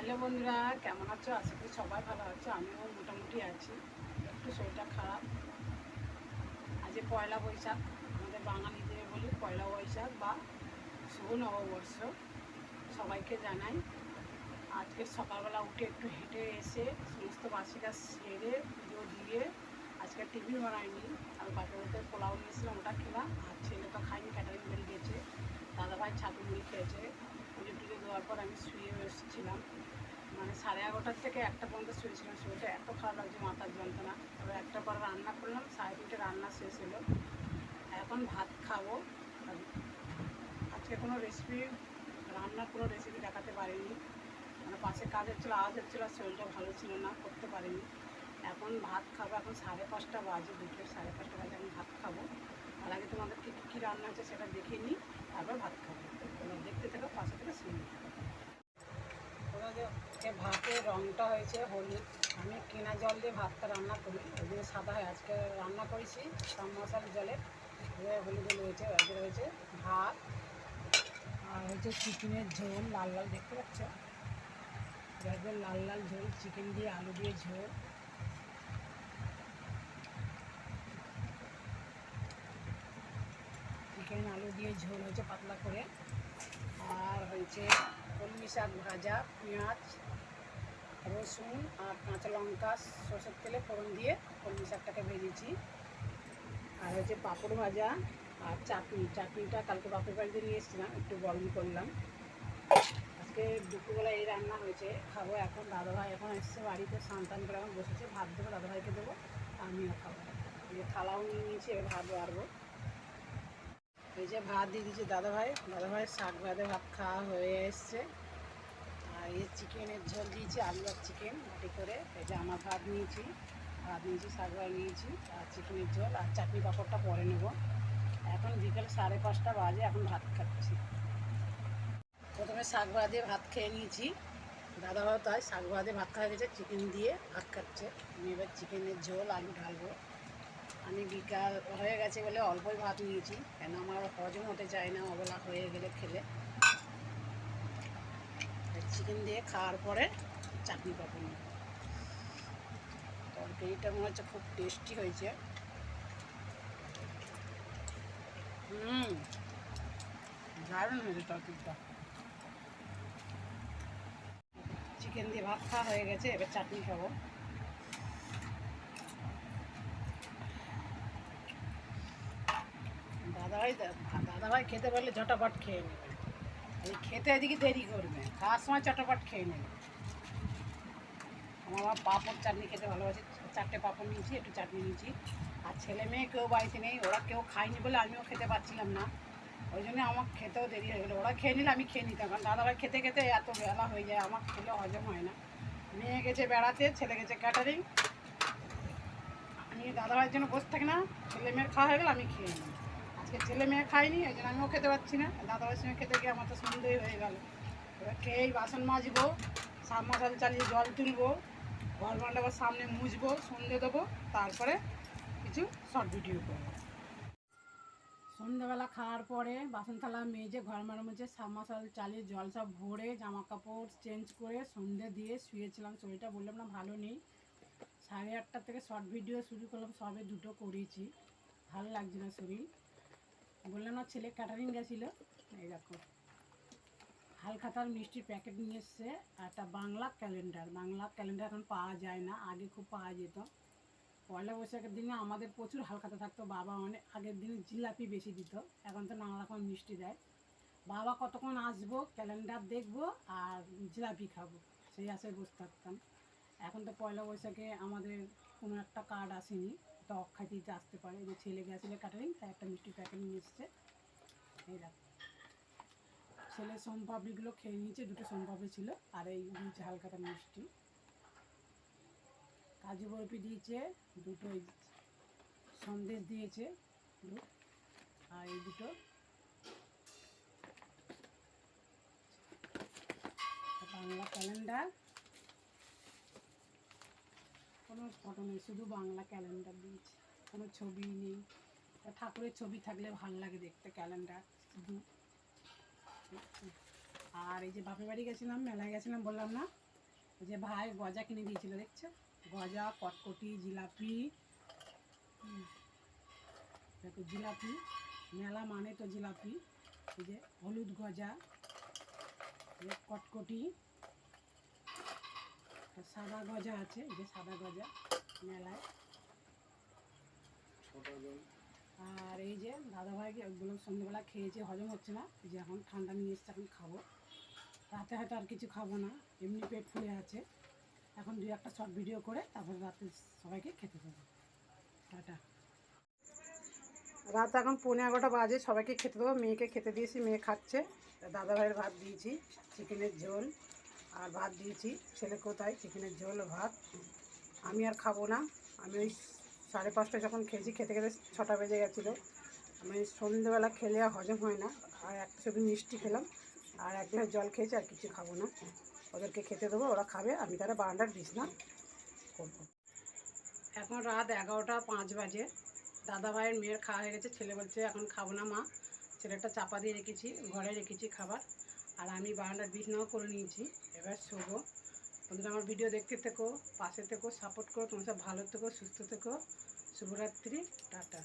Hello বন্ধুরা, কেমন আছো? আশা করি সবাই ভালো আছো। আমিও মোটামুটি আছি। একটু শরীরটা খারাপ। আজ পয়লা বৈশাখ, আমাদের বাঙালিদের বলি পয়লা বৈশাখ বা শুভ নববর্ষ। সবাইকে জানাই, আজকে সকালবেলা উঠে একটু হেঁটে এসে সমস্ত বাসি সেরে, পুজো দিয়ে আজকে টিফিন বানাইনি। আর বাড়িতে পোলাও নিয়েছিলাম ওটা খেলাম। আর ছেলে তো খাইনি ক্যাটারিং বেরিয়ে গেছে দাদাভাই ছাতু মুড়ি খেয়েছে। দেওয়ার পর আমি শুয়ে এসেছিলাম। মানে সাড়ে এগারোটার থেকে একটা পর্যন্ত শুয়েছিলাম। শরীরটা এত খারাপ লাগছে মাথার যন্ত্রণা। এবার একটা পর রান্না করলাম, সাড়ে তিনটে রান্না শেষ হলো। এখন ভাত খাব। আজকে কোনো রেসিপি রান্নার কোনো রেসিপি দেখাতে পারিনি। মানে পাশে কাজ হচ্ছিল আওয়াজ হচ্ছিল আর শরীরটা ভালো ছিল না, করতে পারিনি। এখন ভাত খাব, এখন সাড়ে পাঁচটা বাজে, দুপুরে সাড়ে পাঁচটা বাজে আমি ভাত খাব। তার আগে তোমাদের কী কী রান্না আছে সেটা দেখে নিই, তারপর ভাত খাব। দেখতে থাকো, পাশে থেকে শুনে ভাতের রঙটা হয়েছে হলুদ। আমি কেনা জল দিয়ে ভাতটা রান্না করি। ওই জন্য সাদা হয়। আজকে রান্না করেছি সাম মশাল জলে। হলুদ হলুদ হয়েছে এবার হয়েছে, ভাত। আর হচ্ছে চিকেনের ঝোল, লাল লাল দেখতে পাচ্ছ? এবার লাল লাল ঝোল, চিকেন দিয়ে আলু দিয়ে ঝোল। চিকেন, আলু দিয়ে ঝোল হয়েছে পাতলা করে। আর হয়েছে কলমি শাক ভাজা, পেঁয়াজ, রসুন আর কাঁচা লঙ্কা, সরষের তেলে ফোড়ন দিয়ে কলমি শাকটাকে ভেজেছি। আর হচ্ছে পাঁপড় ভাজা আর চাটনি। চাটনিটা কালকে বাপের বাড়িতে নিয়ে এসেছিলাম, একটু গরম করলাম। আজকে দুপুরবেলা এই রান্না হয়েছে, খাব এখন। দাদাভাই এখন এসছে বাড়িতে সান্তান করে এখন বসেছে। ভাত দেবো, দাদাভাইকে দেবো, আমিও খাব। থালাও নিয়ে নিয়েছি, এবার ভাত বাড়বো। এই যে ভাত দিয়ে দিয়েছি দাদাভাই। দাদাভাই শাক ভাতে ভাত খাওয়া হয়ে এসছে। আর এই চিকেনের ঝোল দিয়েছি, আলু আর চিকেন মাটি করে। এই যে আমার ভাত নিয়েছি ভাত নিয়েছি, শাক ভাত নিয়েছি, আর চিকেনের ঝোল, আর চাটনি পাঁপড়টা পরে নেব। এখন বিকেল সাড়ে পাঁচটা বাজে, এখন ভাত খাচ্ছি। প্রথমে শাক ভাত দিয়ে ভাত খেয়ে নিয়েছি। দাদাভাই তাই শাক ভাত দিয়ে ভাত খাওয়া গেছে, চিকেন দিয়ে ভাত খাচ্ছে। আমি এবার চিকেনের ঝোল, আলু ঢালবো। আমি বিকাল হয়ে গেছে বলে অল্পই ভাত নিয়েছি। কেন আমার হজম হতে চায় না, অবলা হয়ে গেলে খেলে। চিকেন দিয়ে খাওয়ার পরে চাটনি পাবো না তরকারিটা মনে হচ্ছে খুব টেস্টি হয়েছে। হুম, দারুণ হয়েছে তরকারিটা। চিকেন দিয়ে ভাত খাওয়া হয়ে গেছে, এবার চাটনি খাব। দাদাভাই দাদাভাই খেতে পারলে ঝটাপট খেয়ে নেবে। এই খেতে এদিকে দেরি করবে, খাওয়ার সময় চটাপট খেয়ে নেবে। আমার পাঁপড় চাটনি খেতে ভালোবাসে, চারটে পাঁপড় নিয়েছি, একটু চাটনি নিয়েছি। আর ছেলে মেয়ে কেউ বাড়িতে নেই, ওরা কেউ খায়নি বলে আমিও খেতে পারছিলাম না। ওই জন্য আমার খেতেও দেরি হয়ে গেলো। ওরা খেয়ে নিলে আমি খেয়ে নিতাম, কারণ দাদাভাই খেতে খেতে এত বেলা হয়ে যায়, আমার খেলে হজম হয় না। মেয়ে গেছে বেড়াতে, ছেলে গেছে ক্যাটারিং আমি দাদাভাইয়ের জন্য বসে থাকি না, ছেলে মেয়ের খাওয়া হয়ে গেলে আমি খেয়ে নিই। ছেলে মেয়ে খাইনি ওই জন্য আমিও খেতে পারছি না। দাদাভাইয়ের সঙ্গে খেতে গিয়ে আমার তো সন্দেহ হয়ে গেল। এবার খেয়েই বাসন মাজবো সাব মশাল চালিয়ে জল তুলবো, ঘর বান্ডাবার সামনে মুছবো, সন্ধে দেবো, তারপরে কিছু শর্ট ভিডিও করব। সন্ধ্যেবেলা খাওয়ার পরে বাসন থালা মেজে, ঘর মারা মুছে সাব মশাল চালিয়ে জল সব ভরে, জামা কাপড় চেঞ্জ করে সন্ধে দিয়ে শুয়েছিলাম। শরীরটা বললাম না ভালো নেই। সাড়ে আটটা থেকে শর্ট ভিডিও শুরু করলাম, সবে দুটো করেছি। ভালো লাগছে না শরীর। বললাম না ছেলে ক্যাটারিং গেছিল। এই দেখো, হালখাতার মিষ্টির প্যাকেট নিয়ে এসছে একটা বাংলা ক্যালেন্ডার। বাংলা ক্যালেন্ডার এখন পাওয়া যায় না, আগে খুব পাওয়া যেত। পয়লা বৈশাখের দিনে আমাদের প্রচুর হালখাতা থাকতো, বাবা অনেক আগের দিনে জিলাপি বেশি দিত, এখন তো নানা রকম মিষ্টি দেয়। বাবা কতক্ষণ আসব, ক্যালেন্ডার দেখব, আর জিলাপি খাব, সেই আশায় বসে থাকতাম। এখন তো পয়লা বৈশাখে আমাদের কোনো একটা কার্ড আসেনি। তো অক্ষাতিতে আসতে পারে। যে ছেলে গেছিল ক্যাটারিং তাই একটা মিষ্টি প্যাকেট নিয়ে এসছে। এই দেখো। ছেলে সোমপাপড়িগুলো খেয়ে নিয়েছে, দুটো সোমপাপড়ি ছিল, আর এই নিচে হালকাটা মিষ্টি। কাজু বরফি দিয়েছে, দুটো সন্দেশ দিয়েছে আর এই দুটো। বাংলা ক্যালেন্ডার কোনো ফটো নেই, শুধু বাংলা ক্যালেন্ডার দিয়েছে। কোনো ছবি নেই। ঠাকুরের ছবি থাকলে ভালো লাগে দেখতে ক্যালেন্ডার শুধু। আর এই যে বাপের বাড়ি গেছিলাম, মেলায় গেছিলাম, বললাম না? যে ভাই গজা কিনে দিয়েছিল, দেখছ? গজা, কটকটি, জিলাপি। দেখো, জিলাপি। মেলা মানে তো জিলাপি। এই যে হলুদ গজা কটকটি। সাদা গজা আছে এই যে সাদা গজা মেলায়। আর এই যে দাদাভাইকে ওগুলো সন্ধ্যেবেলা খেয়েছে হজম হচ্ছে না। যে এখন ঠান্ডা নিয়ে এসছে এখন খাব। রাতে হয়তো আর কিছু খাব না এমনি পেট ফুলে আছে। এখন দুই একটা শর্ট ভিডিও করে তারপর রাতে সবাইকে খেতে দেবো। টাটা। রাত এখন পনেরো এগারোটা বাজে সবাইকে খেতে দেবো। মেয়েকে খেতে দিয়েছি মেয়ে খাচ্ছে। দাদাভাইয়ের ভাত দিয়েছি চিকেনের ঝোল। আর ভাত দিয়েছি। ছেলে কোথায়? চিকেনের ঝোল, ভাত। আমি আর খাব না। আমি ওই সাড়ে পাঁচটায় যখন খেয়েছি, খেতে খেতে ছটা বেজে গেছিল। আমি সন্ধ্যেবেলা খেলে আর হজম হয় না। আর এক শুধু মিষ্টি খেলাম। আর এক গ্লাস জল খেয়েছি, আর কিছু খাব না। ওদেরকে খেতে দেবো, ওরা খাবে। আমি তারা বারান্দার বিছনা করব। এখন রাত এগারোটা পাঁচ বাজে। দাদা ভাইয়ের মেয়ের খাওয়া হয়ে গেছে। ছেলে বলছে, এখন খাব না মা। ছেলেটা চাপা দিয়ে রেখেছি, ঘরে রেখেছি খাবার। আর আমি বারান্দার বিছনাও করে নিয়েছি। এবার শোবো। তোমরা আমার ভিডিও দেখতে থেকো, পাশে থেকো সাপোর্ট করো, তোমরা সব ভালো থেকো, সুস্থ থেকো। শুভরাত্রি, টাটা।